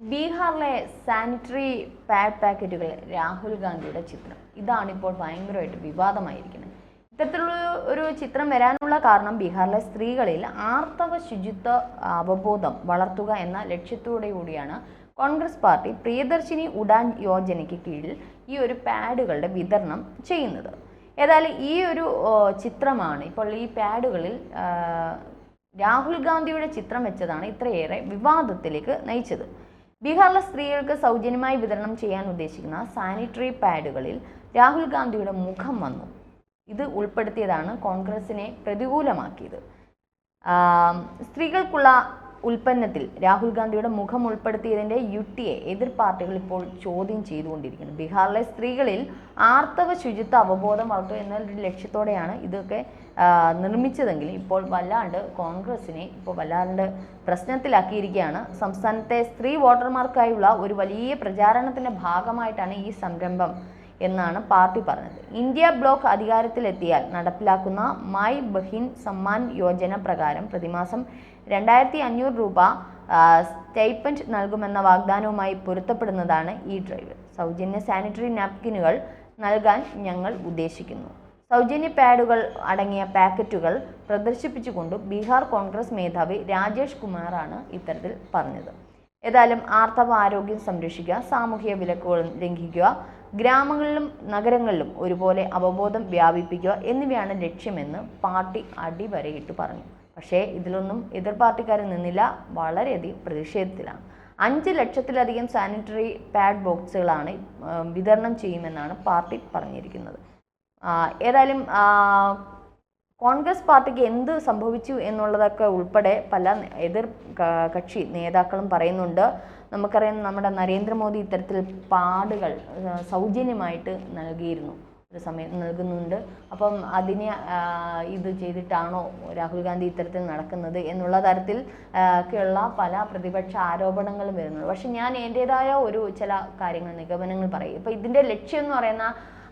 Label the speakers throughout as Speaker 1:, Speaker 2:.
Speaker 1: ബീഹാറിലെ sanitary pad പാക്കറ്റുകൾ രാഹുൽ ഗാന്ധിയുടെ ചിത്രം. ഇതാണിപ്പോൾ ഭയങ്കരമായിട്ട് വിവാദമായിരിക്കുന്നത്. ഇത്തരത്തിലുള്ള ഒരു ചിത്രം വരാനുള്ള കാരണം ബീഹാറിലെ സ്ത്രീകളിൽ ആർത്തവ ശുചിത്വ അവബോധം വളർത്തുക എന്ന ലക്ഷ്യത്തോടെ കൂടിയാണ് കോൺഗ്രസ് പാർട്ടി പ്രിയദർശിനി ഉഡാൻ യോജനയ്ക്ക് കീഴിൽ ഈ ഒരു പാഡുകളുടെ വിതരണം ചെയ്യുന്നത്. ഏതായാലും ഈ ഒരു ചിത്രമാണ് ഇപ്പോൾ ഈ പാഡുകളിൽ രാഹുൽ ഗാന്ധിയുടെ ചിത്രം വെച്ചതാണ് ഇത്രയേറെ വിവാദത്തിലേക്ക് നയിച്ചത്. ബീഹാറിലെ സ്ത്രീകൾക്ക് സൗജന്യമായി വിതരണം ചെയ്യാൻ ഉദ്ദേശിക്കുന്ന സാനിറ്ററി പാഡുകളിൽ രാഹുൽ ഗാന്ധിയുടെ മുഖം വന്നു. ഇത് ഉൾപ്പെടുത്തിയതാണ് കോൺഗ്രസിനെ പ്രതികൂലമാക്കിയത്. സ്ത്രീകൾക്കുള്ള ഉൽപ്പന്നത്തിൽ രാഹുൽ ഗാന്ധിയുടെ മുഖം ഉൾപ്പെടുത്തിയതിന്റെ യുക്തിയെ എതിർ പാർട്ടികൾ ഇപ്പോൾ ചോദ്യം ചെയ്തുകൊണ്ടിരിക്കുന്നു. ബീഹാറിലെ സ്ത്രീകളിൽ ആർത്തവ ശുചിത്വ അവബോധം വളർത്തുക എന്ന ലക്ഷ്യത്തോടെയാണ് ഇതൊക്കെ ആ, നിർമ്മിച്ചതെങ്കിലും ഇപ്പോൾ വല്ലാണ്ട് കോൺഗ്രസിനെ ഇപ്പോൾ വല്ലാണ്ട് പ്രശ്നത്തിലാക്കിയിരിക്കുകയാണ്. സംസ്ഥാനത്തെ സ്ത്രീ വോട്ടർമാർക്കായുള്ള ഒരു വലിയ പ്രചാരണത്തിന്റെ ഭാഗമായിട്ടാണ് ഈ സംരംഭം എന്നാണ് പാർട്ടി പറഞ്ഞത്. ഇന്ത്യ ബ്ലോക്ക് അധികാരത്തിലെത്തിയാൽ നടപ്പിലാക്കുന്ന മൈ ബഹിൻ സമ്മാൻ യോജന പ്രകാരം പ്രതിമാസം രണ്ടായിരത്തി അഞ്ഞൂറ് രൂപ സ്റ്റൈപ്പൻഡ് നൽകുമെന്ന വാഗ്ദാനവുമായി പൊരുത്തപ്പെടുന്നതാണ് ഈ ഡ്രൈവ്. സൗജന്യ സാനിറ്ററി നാപ്കിനുകൾ നൽകാൻ ഞങ്ങൾ ഉദ്ദേശിക്കുന്നു. സൗജന്യ പാഡുകൾ അടങ്ങിയ പാക്കറ്റുകൾ പ്രദർശിപ്പിച്ചുകൊണ്ട് ബീഹാർ കോൺഗ്രസ് മേധാവി രാജേഷ് കുമാറാണ് ഇത്തരത്തിൽ പറഞ്ഞത്. ഏതായാലും ആർത്തവ ആരോഗ്യം സംരക്ഷിക്കുക സാമൂഹിക വിലക്കുകൾ ലംഘിക്കുക ഗ്രാമങ്ങളിലും നഗരങ്ങളിലും ഒരുപോലെ അവബോധം വ്യാപിപ്പിക്കുക എന്നിവയാണ് ലക്ഷ്യമെന്ന് പാർട്ടി അടിവരയിട്ട് പറഞ്ഞു. പക്ഷേ ഇതിലൊന്നും എതിർ പാർട്ടിക്കാരൻ നിന്നില്ല വളരെയധികം പ്രതിഷേധത്തിലാണ്. അഞ്ച് ലക്ഷത്തിലധികം സാനിറ്ററി പാഡ് ബോക്സുകളാണ് വിതരണം ചെയ്യുമെന്നാണ് പാർട്ടി പറഞ്ഞിരിക്കുന്നത്. ഏതായാലും കോൺഗ്രസ് പാർട്ടിക്ക് എന്ത് സംഭവിച്ചു എന്നുള്ളതൊക്കെ ഉൾപ്പെടെ പല എതിർ കക്ഷി നേതാക്കളും പറയുന്നുണ്ട്. നമുക്കറിയാം നമ്മുടെ നരേന്ദ്രമോദി ഇത്തരത്തിൽ പാടുകൾ സൗജന്യമായിട്ട് നൽകിയിരുന്നു. ഒരു സമയം നൽകുന്നുണ്ട്. അപ്പം അതിനെ ഇത് ചെയ്തിട്ടാണോ രാഹുൽ ഗാന്ധി ഇത്തരത്തിൽ നടക്കുന്നത് എന്നുള്ള തരത്തിൽ ഒക്കെയുള്ള പല പ്രതിപക്ഷ ആരോപണങ്ങളും വരുന്നുണ്ട്. പക്ഷെ ഞാൻ എന്റെതായ ഒരു ചില കാര്യങ്ങൾ നിഗമനങ്ങൾ പറയും. ഇപ്പം ഇതിന്റെ ലക്ഷ്യം എന്ന് പറയുന്ന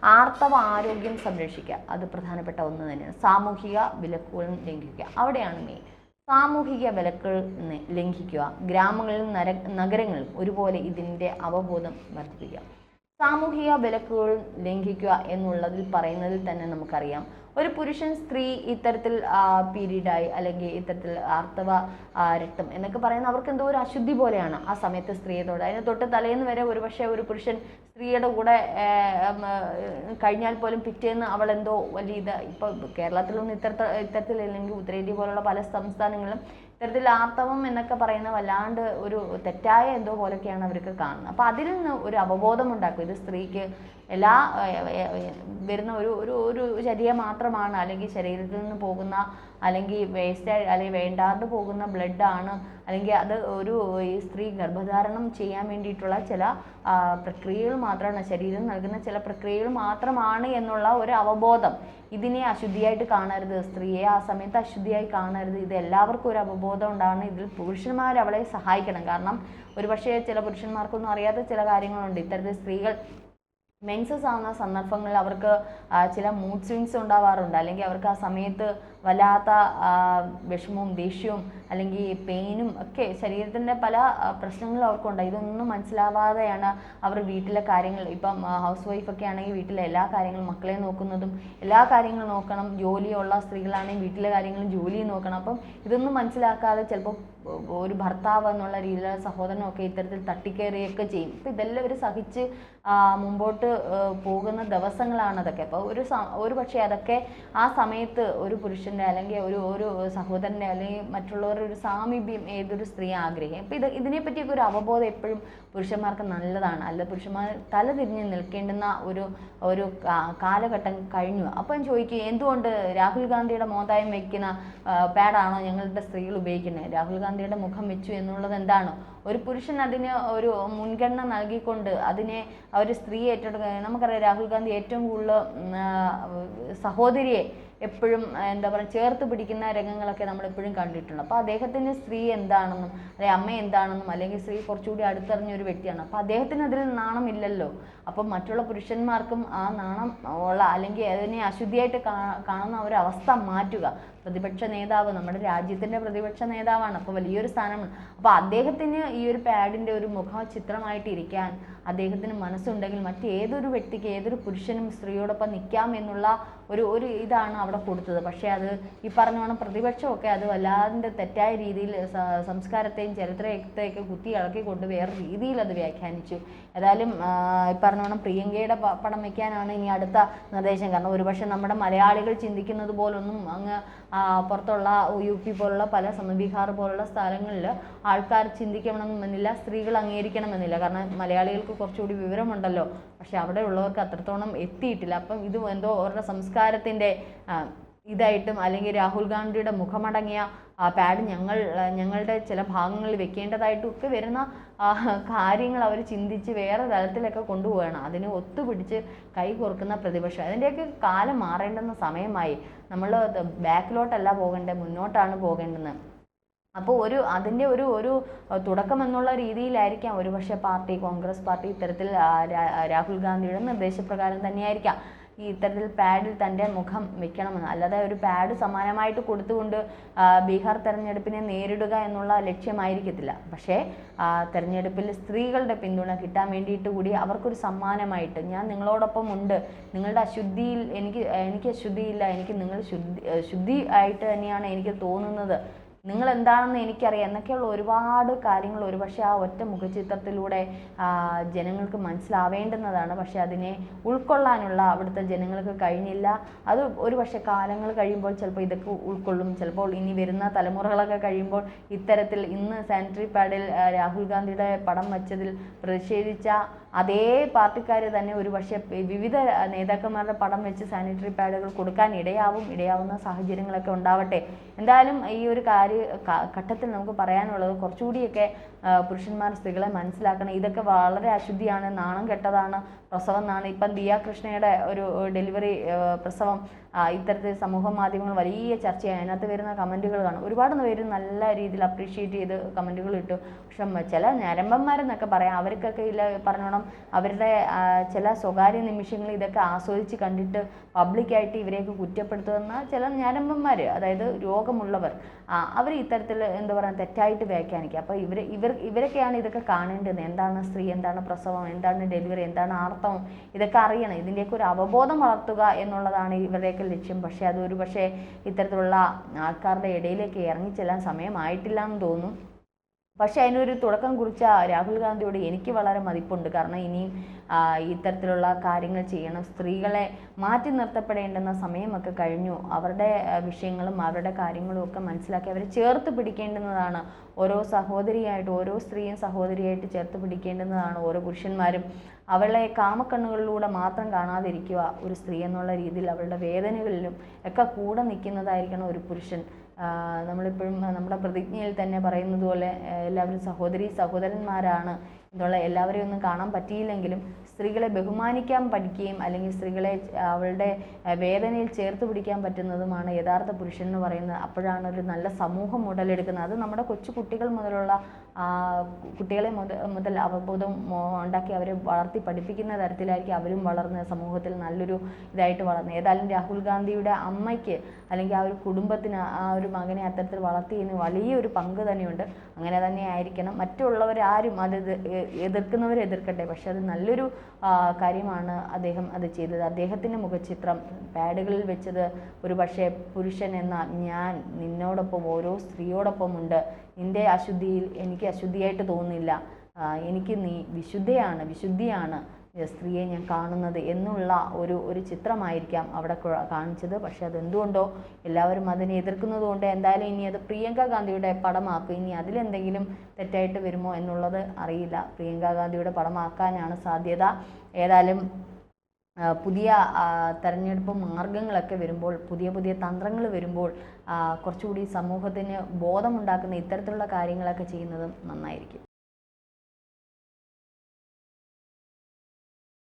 Speaker 1: ആർത്തവ ആരോഗ്യം സംരക്ഷിക്കുക. അത് പ്രധാനപ്പെട്ട ഒന്ന് തന്നെയാണ്. സാമൂഹിക വിലക്കുകൾ ലംഘിക്കുക. അവിടെയാണ് മെയിൻ സാമൂഹിക വിലക്കുകൾ ലംഘിക്കുക. ഗ്രാമങ്ങളിലും നര നഗരങ്ങളിലും ഒരുപോലെ ഇതിന്റെ അവബോധം വർദ്ധിപ്പിക്കുക. സാമൂഹിക വിലക്കുകൾ ലംഘിക്കുക എന്നുള്ളതിൽ പറയുന്നതിൽ തന്നെ നമുക്കറിയാം. ഒരു പുരുഷൻ സ്ത്രീ ഇത്തരത്തിൽ പീരീഡായി അല്ലെങ്കിൽ ഇത്തരത്തിൽ ആർത്തവ രക്തം എന്നൊക്കെ പറയുന്ന അവർക്ക് എന്തോ ഒരു അശുദ്ധി പോലെയാണ് ആ സമയത്ത് സ്ത്രീയോട് അതിന് തൊട്ട് തലേന്ന് വരെ ഒരു പക്ഷേ ഒരു പുരുഷൻ സ്ത്രീയുടെ കൂടെ കഴിഞ്ഞാൽ പോലും പിറ്റേന്ന് അവൾ എന്തോ വലിയ ഇത് ഇപ്പോൾ കേരളത്തിലൊന്നും ഇത്തരത്തിൽ ഇത്തരത്തിലല്ലെങ്കിൽ ഉത്തരേന്ത്യ പോലുള്ള പല സംസ്ഥാനങ്ങളിലും ഇത്തരത്തിൽ ആർത്തവം എന്നൊക്കെ പറയുന്ന വല്ലാണ്ട് ഒരു തെറ്റായ എന്തോ പോലെയൊക്കെയാണ് അവർക്ക് കാണുന്നത്. അപ്പോൾ അതിൽ നിന്ന് ഒരു അവബോധം ഉണ്ടാക്കും. ഇത് സ്ത്രീക്ക് എല്ലാ വരുന്ന ഒരു ഒരു ഒരു ശരീരം മാത്രമാണ് അല്ലെങ്കിൽ ശരീരത്തിൽ നിന്ന് പോകുന്ന അല്ലെങ്കിൽ വേസ്റ്റ് അല്ലെങ്കിൽ വേണ്ടാണ്ട് പോകുന്ന ബ്ലഡ് ആണ് അല്ലെങ്കിൽ അത് ഒരു ഈ സ്ത്രീ ഗർഭധാരണം ചെയ്യാൻ വേണ്ടിയിട്ടുള്ള ചില പ്രക്രിയകൾ മാത്രമാണ് ശരീരം നൽകുന്ന ചില പ്രക്രിയകൾ മാത്രമാണ് എന്നുള്ള ഒരു അവബോധം. ഇതിനെ അശുദ്ധിയായിട്ട് കാണരുത്. സ്ത്രീയെ ആ സമയത്ത് അശുദ്ധിയായി കാണരുത്. ഇത് എല്ലാവർക്കും ഒരു അവബോധം ഉണ്ടാവണം. ഇതിൽ പുരുഷന്മാർ അവളെ സഹായിക്കണം. കാരണം ഒരുപക്ഷെ ചില പുരുഷന്മാർക്കൊന്നും അറിയാത്ത ചില കാര്യങ്ങളുണ്ട്. ഇത്തരത്തിൽ സ്ത്രീകൾ മെൻസസ് ആവുന്ന സന്ദർഭങ്ങളിൽ അവർക്ക് ചില മൂഡ് സ്വിങ്സ് ഉണ്ടാവാറുണ്ട്. അല്ലെങ്കിൽ അവർക്ക് ആ സമയത്ത് വല്ലാത്ത വിഷമവും ദേഷ്യവും അല്ലെങ്കിൽ പെയിനും ഒക്കെ ശരീരത്തിന്റെ പല പ്രശ്നങ്ങളും അവർക്കുണ്ട്. ഇതൊന്നും മനസ്സിലാവാതെയാണ് അവർ വീട്ടിലെ കാര്യങ്ങൾ ഇപ്പം ഹൗസ് വൈഫൊക്കെ ആണെങ്കിൽ വീട്ടിലെ എല്ലാ കാര്യങ്ങളും മക്കളെ നോക്കുന്നതും എല്ലാ കാര്യങ്ങളും നോക്കണം. ജോലിയുള്ള സ്ത്രീകളാണെങ്കിൽ വീട്ടിലെ കാര്യങ്ങളും ജോലിയും നോക്കണം. അപ്പം ഇതൊന്നും മനസ്സിലാക്കാതെ ചിലപ്പോൾ ഒരു ഭർത്താവ് എന്നുള്ള രീതിയിൽ സഹോദരനൊക്കെ ഇത്തരത്തിൽ തട്ടിക്കേറിയൊക്കെ ചെയ്യും. അപ്പം ഇതെല്ലാം ഇവർ സഹിച്ച് മുമ്പോട്ട് പോകുന്ന ദിവസങ്ങളാണ് അതൊക്കെ. അപ്പോൾ ഒരു ഒരു പക്ഷേ അതൊക്കെ ആ സമയത്ത് ഒരു പുരുഷന്റെ അല്ലെങ്കിൽ ഒരു ഒരു സഹോദരന്റെ അല്ലെങ്കിൽ മറ്റുള്ളവരുടെ ഒരു സാമീപ്യം ഏതൊരു സ്ത്രീ ആഗ്രഹിക്കും. അപ്പോൾ ഇത് ഇതിനെപ്പറ്റിയൊക്കെ ഒരു അവബോധം എപ്പോഴും പുരുഷന്മാർക്ക് നല്ലതാണ്. അല്ല പുരുഷന്മാർ തലതിരിഞ്ഞ് നിൽക്കേണ്ടുന്ന ഒരു ഒരു കാലഘട്ടം കഴിഞ്ഞു. അപ്പം ചോദിക്കുക എന്തുകൊണ്ട് രാഹുൽ ഗാന്ധിയുടെ മോതായം വയ്ക്കുന്ന പാഡാണോ ഞങ്ങളുടെ സ്ത്രീകൾ ഉപയോഗിക്കുന്നത്? രാഹുൽ ഗാന്ധിയുടെ മുഖം വെച്ചു എന്നുള്ളത് എന്താണോ? ഒരു പുരുഷൻ അതിന് ഒരു മുൻഗണന നൽകിക്കൊണ്ട് അതിനെ ഒരു സ്ത്രീ ഏറ്റെടുക്കുക നമുക്കറിയാം രാഹുൽ ഗാന്ധി ഏറ്റവും കൂടുതൽ സഹോദരിയെ എപ്പോഴും എന്താ പറയുക ചേർത്ത് പിടിക്കുന്ന രംഗങ്ങളൊക്കെ നമ്മൾ എപ്പോഴും കണ്ടിട്ടുണ്ട്. അപ്പോൾ അദ്ദേഹത്തിന് സ്ത്രീ എന്താണെന്നും അല്ലെങ്കിൽ അമ്മ എന്താണെന്നും അല്ലെങ്കിൽ സ്ത്രീ കുറച്ചുകൂടി അടുത്തറിഞ്ഞ ഒരു വ്യക്തിയാണ്. അപ്പോൾ അദ്ദേഹത്തിന് അതിൽ നാണമില്ലല്ലോ അപ്പം മറ്റുള്ള പുരുഷന്മാർക്കും ആ നാണം ഉള്ള അല്ലെങ്കിൽ അതിനെ അശുദ്ധിയായിട്ട് കാണുന്ന ഒരു അവസ്ഥ മാറ്റുക. പ്രതിപക്ഷ നേതാവ് നമ്മുടെ രാജ്യത്തിന്റെ പ്രതിപക്ഷ നേതാവാണ്. അപ്പോൾ വലിയൊരു സ്ഥാനമാണ്. അപ്പോൾ അദ്ദേഹത്തിന് ഈ ഒരു പാഡിന്റെ ഒരു മുഖചിത്രമായിട്ട് ഇരിക്കാൻ അദ്ദേഹത്തിന് മനസ്സുണ്ടെങ്കിൽ മറ്റേതൊരു വ്യക്തിക്ക് ഏതൊരു പുരുഷനും സ്ത്രീയോടൊപ്പം നിൽക്കാം എന്നുള്ള ഒരു ഒരു ഇതാണ് അവിടെ കൊടുത്തത്. പക്ഷേ അത് ഈ പറഞ്ഞോണം പ്രതിപക്ഷമൊക്കെ അത് വല്ലാതെ തെറ്റായ രീതിയിൽ സംസ്കാരത്തെയും ചരിത്രത്തെയൊക്കെ കുത്തി ഇളക്കിക്കൊണ്ട് വേറെ രീതിയിൽ അത് വ്യാഖ്യാനിച്ചു. ഏതായാലും ഈ ഈ പറഞ്ഞോണം പ്രിയങ്കയുടെ പടം വയ്ക്കാനാണ് ഇനി അടുത്ത നിർദ്ദേശം. കാരണം ഒരുപക്ഷെ നമ്മുടെ മലയാളികൾ ചിന്തിക്കുന്നത് പോലൊന്നും അങ്ങ് പുറത്തുള്ള യു പി പോലുള്ള പല ബീഹാർ പോലുള്ള സ്ഥലങ്ങളിൽ ആൾക്കാർ ചിന്തിക്കണമെന്നില്ല സ്ത്രീകൾ അംഗീകരിക്കണമെന്നില്ല. കാരണം മലയാളികൾക്ക് കുറച്ചുകൂടി വിവരമുണ്ടല്ലോ. പക്ഷെ അവിടെ ഉള്ളവർക്ക് അത്രത്തോളം എത്തിയിട്ടില്ല. അപ്പം ഇത് എന്തോ അവരുടെ സംസ്കാരത്തിന്റെ ഇതായിട്ടും അല്ലെങ്കിൽ രാഹുൽ ഗാന്ധിയുടെ മുഖമടങ്ങിയ ആ പാഡ് ഞങ്ങൾ ഞങ്ങളുടെ ചില ഭാഗങ്ങളിൽ വെക്കേണ്ടതായിട്ടും ഒക്കെ വരുന്ന കാര്യങ്ങൾ അവർ ചിന്തിച്ച് വേറെ തലത്തിലൊക്കെ കൊണ്ടുപോവുകയാണ്. അതിന് ഒത്തുപിടിച്ച് കൈ കൊറുക്കുന്ന പ്രതിപക്ഷം. അതിന്റെയൊക്കെ കാലം മാറേണ്ടുന്ന സമയമായി. നമ്മൾ ബാക്കിലോട്ടല്ല പോകേണ്ടത് മുന്നോട്ടാണ് പോകേണ്ടത്. അപ്പോൾ ഒരു അതിന്റെ ഒരു ഒരു തുടക്കം എന്നുള്ള രീതിയിലായിരിക്കാം. ഒരുപക്ഷെ പാർട്ടി കോൺഗ്രസ് പാർട്ടി ഇത്തരത്തിൽ രാഹുൽ ഗാന്ധിയുടെ നിർദ്ദേശപ്രകാരം തന്നെയായിരിക്കാം. ഈ ഇത്തരത്തിൽ പാഡിൽ തന്റെ മുഖം വെക്കണമെന്ന്. അല്ലാതെ ഒരു പാഡ് സമാനമായിട്ട് കൊടുത്തുകൊണ്ട് ബീഹാർ തെരഞ്ഞെടുപ്പിനെ നേരിടുക എന്നുള്ള ലക്ഷ്യമായിരിക്കത്തില്ല. പക്ഷേ തെരഞ്ഞെടുപ്പിൽ സ്ത്രീകളുടെ പിന്തുണ കിട്ടാൻ വേണ്ടിയിട്ട് കൂടി അവർക്കൊരു സമ്മാനമായിട്ട് ഞാൻ നിങ്ങളോടൊപ്പം ഉണ്ട്. നിങ്ങളുടെ അശുദ്ധിയിൽ എനിക്ക് എനിക്ക് അശുദ്ധിയില്ല. എനിക്ക് നിങ്ങൾ ശുദ്ധി ശുദ്ധി ആയിട്ട് തന്നെയാണ് എനിക്ക് തോന്നുന്നത്. നിങ്ങൾ എന്താണെന്ന് എനിക്കറിയാം എന്നൊക്കെയുള്ള ഒരുപാട് കാര്യങ്ങൾ ഒരുപക്ഷെ ആ ഒറ്റ മുഖചിത്രത്തിലൂടെ ജനങ്ങൾക്ക് മനസ്സിലാവേണ്ടുന്നതാണ്. പക്ഷെ അതിനെ ഉൾക്കൊള്ളാനുള്ള അവിടുത്തെ ജനങ്ങൾക്ക് കഴിഞ്ഞില്ല. അത് ഒരുപക്ഷെ കാലങ്ങൾ കഴിയുമ്പോൾ ചിലപ്പോൾ ഇതൊക്കെ ഉൾക്കൊള്ളും. ചിലപ്പോൾ ഇനി വരുന്ന തലമുറകളൊക്കെ കഴിയുമ്പോൾ ഇത്തരത്തിൽ ഇന്ന് സാനിറ്ററി പാഡിൽ രാഹുൽ ഗാന്ധിയുടെ പടം വച്ചതിൽ പ്രതിഷേധിച്ച അതേ പാർട്ടിക്കാർ തന്നെ ഒരുപക്ഷെ വിവിധ നേതാക്കന്മാരുടെ പടം വെച്ച് സാനിറ്ററി പാഡുകൾ കൊടുക്കാൻ ഇടയാവും. ഇടയാവുന്ന സാഹചര്യങ്ങളൊക്കെ ഉണ്ടാവട്ടെ. എന്തായാലും ഈ ഒരു കാര്യ ക- ഘട്ടത്തിൽ നമുക്ക് പറയാനുള്ളത് കുറച്ചുകൂടിയൊക്കെ പുരുഷന്മാർ സ്ത്രീകളെ മനസ്സിലാക്കണം. ഇതൊക്കെ വളരെ അശുദ്ധിയാണ് നാണം കെട്ടതാണ് പ്രസവം എന്നാണ് ഇപ്പം ദിയ കൃഷ്ണയുടെ ഒരു ഡെലിവറി പ്രസവം ഇത്തരത്തിൽ സമൂഹ മാധ്യമങ്ങൾ വലിയ ചർച്ചയായി. അതിനകത്ത് വരുന്ന കമന്റുകൾ കാണും. ഒരുപാട് പേര് നല്ല രീതിയിൽ അപ്രീഷിയേറ്റ് ചെയ്ത് കമന്റുകൾ ഇട്ടു. പക്ഷെ ചില ഞരമ്പന്മാരെന്നൊക്കെ പറയാം. അവർക്കൊക്കെ ഇല്ല പറഞ്ഞോണം. അവരുടെ ചില സ്വകാര്യ നിമിഷങ്ങൾ ഇതൊക്കെ ആസ്വദിച്ച് കണ്ടിട്ട് പബ്ലിക്കായിട്ട് ഇവരെയൊക്കെ കുറ്റപ്പെടുത്തുന്ന ചില ഞരമ്പന്മാർ അതായത് രോഗമുള്ളവർ. അവർ ഇത്തരത്തിൽ എന്താ പറയുക തെറ്റായിട്ട് വ്യാഖ്യാനിക്കുക. അപ്പോൾ ഇവർ ഇവർ ഇവരൊക്കെയാണ് ഇതൊക്കെ കാണേണ്ടത്. എന്താണ് സ്ത്രീ എന്താണ് പ്രസവം എന്താണ് ഡെലിവറി എന്താണ് ആർത്തവം? ഇതൊക്കെ അറിയണം. ഇതിന്റെയൊക്കെ ഒരു അവബോധം വളർത്തുക എന്നുള്ളതാണ് ഇവരുടെയൊക്കെ ലക്ഷ്യം. പക്ഷേ അതൊരു പക്ഷേ ഇത്തരത്തിലുള്ള ആൾക്കാരുടെ ഇടയിലേക്ക് ഇറങ്ങിച്ചെല്ലാൻ സമയമായിട്ടില്ല എന്ന് തോന്നുന്നു പക്ഷെ അതിനൊരു തുടക്കം കുറിച്ച രാഹുൽ ഗാന്ധിയോട് എനിക്ക് വളരെ മതിപ്പുണ്ട്. കാരണം ഇനിയും ഇത്തരത്തിലുള്ള കാര്യങ്ങൾ ചെയ്യണം. സ്ത്രീകളെ മാറ്റി നിർത്തപ്പെടേണ്ടുന്ന സമയമൊക്കെ കഴിഞ്ഞു. അവരുടെ വിഷയങ്ങളും അവരുടെ കാര്യങ്ങളും ഒക്കെ മനസ്സിലാക്കി അവരെ ചേർത്ത് പിടിക്കേണ്ടുന്നതാണ്. ഓരോ സഹോദരിയായിട്ട് ഓരോ സ്ത്രീയും സഹോദരിയായിട്ട് ചേർത്ത് പിടിക്കേണ്ടുന്നതാണ് ഓരോ പുരുഷന്മാരും. അവളെ കാമക്കണ്ണുകളിലൂടെ മാത്രം കാണാതിരിക്കുക ഒരു സ്ത്രീ എന്നുള്ള രീതിയിൽ അവളുടെ വേദനകളിലും ഒക്കെ കൂടെ നിൽക്കുന്നതായിരിക്കണം ഒരു പുരുഷൻ. നമ്മളിപ്പോഴും നമ്മുടെ പ്രതിജ്ഞയിൽ തന്നെ പറയുന്നത് പോലെ എല്ലാവരും സഹോദരി സഹോദരന്മാരാണ് എന്നുള്ള എല്ലാവരെയും ഒന്നും കാണാൻ പറ്റിയില്ലെങ്കിലും സ്ത്രീകളെ ബഹുമാനിക്കാൻ പഠിക്കുകയും അല്ലെങ്കിൽ സ്ത്രീകളെ അവളുടെ വേദനയിൽ ചേർത്ത് പിടിക്കാൻ പറ്റുന്നതുമാണ് യഥാർത്ഥ പുരുഷൻ എന്ന് പറയുന്നത്. അപ്പോഴാണ് ഒരു നല്ല സമൂഹം ഉടലെടുക്കുന്നത്. അത് നമ്മുടെ കൊച്ചു കുട്ടികൾ മുതലുള്ള കുട്ടികളെ മുതൽ മുതൽ അവബോധം ഉണ്ടാക്കി അവരെ വളർത്തി പഠിപ്പിക്കുന്ന തരത്തിലായിരിക്കും അവരും വളർന്ന് സമൂഹത്തിൽ നല്ലൊരു ഇതായിട്ട് വളർന്ന്. ഏതായാലും രാഹുൽ ഗാന്ധിയുടെ അമ്മയ്ക്ക് അല്ലെങ്കിൽ ആ ഒരു കുടുംബത്തിന് ആ ഒരു മകനെ അത്തരത്തിൽ വളർത്തിയതിന് വലിയൊരു പങ്ക് തന്നെയുണ്ട്. അങ്ങനെ തന്നെ ആയിരിക്കണം. മറ്റുള്ളവരാരും അത് ഇത് എ- എതിർക്കുന്നവർ എതിർക്കട്ടെ. പക്ഷെ അത് നല്ലൊരു കാര്യമാണ് അദ്ദേഹം അത് ചെയ്തത്. അദ്ദേഹത്തിന്റെ മുഖചിത്രം പാഡുകളിൽ വെച്ചത് ഒരു പക്ഷേ പുരുഷൻ എന്ന ഞാൻ നിന്നോടൊപ്പം ഓരോ സ്ത്രീയോടൊപ്പമുണ്ട് നിന്റെ അശുദ്ധിയിൽ എനിക്ക് അശുദ്ധിയായിട്ട് തോന്നുന്നില്ല. എനിക്ക് നീ വിശുദ്ധയാണ് വിശുദ്ധിയാണ് സ്ത്രീയെ ഞാൻ കാണുന്നത് എന്നുള്ള ഒരു ഒരു ചിത്രമായിരിക്കാം അവിടെ കാണിച്ചത്. പക്ഷെ അതെന്തുകൊണ്ടോ എല്ലാവരും അതിനെ എതിർക്കുന്നത് കൊണ്ട് എന്തായാലും ഇനി അത് പ്രിയങ്ക ഗാന്ധിയുടെ പടമാക്കും ഇനി അതിലെന്തെങ്കിലും തെറ്റായിട്ട് വരുമോ എന്നുള്ളത് അറിയില്ല. പ്രിയങ്ക ഗാന്ധിയുടെ പടമാക്കാനാണ് സാധ്യത. ഏതായാലും പുതിയ തെരഞ്ഞെടുപ്പ് മാർഗങ്ങളൊക്കെ വരുമ്പോൾ പുതിയ പുതിയ തന്ത്രങ്ങൾ വരുമ്പോൾ കുറച്ചുകൂടി സമൂഹത്തിന് ബോധമുണ്ടാക്കുന്ന ഇത്തരത്തിലുള്ള കാര്യങ്ങളൊക്കെ ചെയ്യുന്നതും നന്നായിരിക്കും.